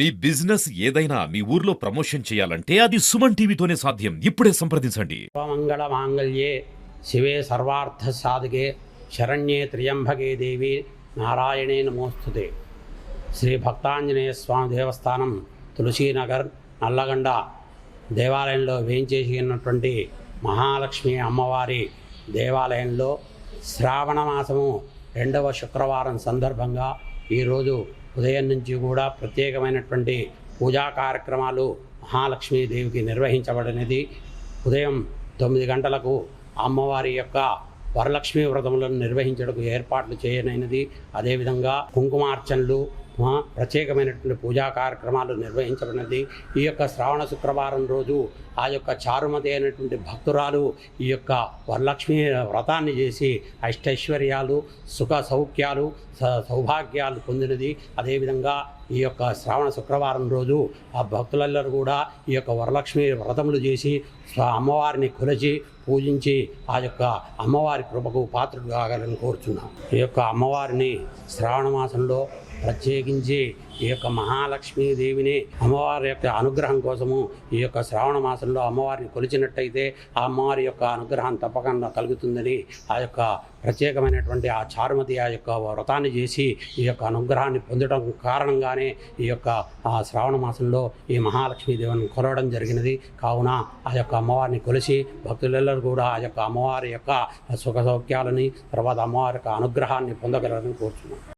మీ business ఏదైనా మీ ఊర్లో promotion చేయాలంటే అది సుమన్ టీవీతోనే సాధ్యం. ఇప్పుడే సంప్రదించండి. మంగళ మాంగళ్యే శివే సర్వార్థ సాధకే శరణ్యే త్ర్యంబకే దేవి నారాయణే నమోస్తుతే. శ్రీ భక్తాంజనేయ స్వామి దేవస్థానం తులసీనగర్ నల్లగండ. దేవాలయంలో వేయించేసి ఉన్నటువంటి మహాలక్ష్మి అమ్మవారి దేవాలయంలో శ్రావణ మాసము రెండవ శుక్రవారం సందర్భంగా ఈరోజు ఉదయం నుంచి కూడా ప్రత్యేకమైనటువంటి పూజా కార్యక్రమాలు మహాలక్ష్మీదేవికి నిర్వహించబడినది. ఉదయం తొమ్మిది గంటలకు అమ్మవారి యొక్క వరలక్ష్మీ వ్రతములను నిర్వహించడానికి ఏర్పాట్లు చేయనైనది. అదేవిధంగా కుంకుమార్చనలు ప్రత్యేకమైనటువంటి పూజా కార్యక్రమాలు నిర్వహించబడినది. ఈ యొక్క శ్రావణ శుక్రవారం రోజు ఆ యొక్క చారుమతి అయినటువంటి భక్తురాలు ఈ యొక్క వరలక్ష్మి వ్రతాన్ని చేసి అష్టైశ్వర్యాలు సుఖ సౌఖ్యాలు సౌభాగ్యాలు పొందినది. అదేవిధంగా ఈ యొక్క శ్రావణ శుక్రవారం రోజు ఆ భక్తులందరూ కూడా ఈ యొక్క వరలక్ష్మి వ్రతములు చేసి అమ్మవారిని కొలిచి పూజించి ఆ యొక్క అమ్మవారి కృపకు పాత్రుడు కాగలని కోరుచున్నాం. ఈ యొక్క అమ్మవారిని శ్రావణ మాసంలో ప్రత్యేకించి ఈ యొక్క మహాలక్ష్మీదేవిని అమ్మవారి యొక్క అనుగ్రహం కోసము ఈ యొక్క శ్రావణ మాసంలో అమ్మవారిని కొలిచినట్టయితే ఆ అమ్మవారి యొక్క అనుగ్రహం తప్పకుండా కలుగుతుందని ఆ యొక్క ప్రత్యేకమైనటువంటి ఆ చారుమతి ఆ యొక్క వ్రతాన్ని చేసి ఈ యొక్క అనుగ్రహాన్ని పొందడం కారణంగానే ఈ యొక్క ఆ శ్రావణ మాసంలో ఈ మహాలక్ష్మీదేవిని కొలవడం జరిగినది. కావున ఆ యొక్క అమ్మవారిని కొలిసి భక్తులెల్లరూ కూడా ఆ యొక్క అమ్మవారి యొక్క సుఖ సౌఖ్యాలని తర్వాత అమ్మవారి యొక్క అనుగ్రహాన్ని పొందగలరని కోరుతున్నాను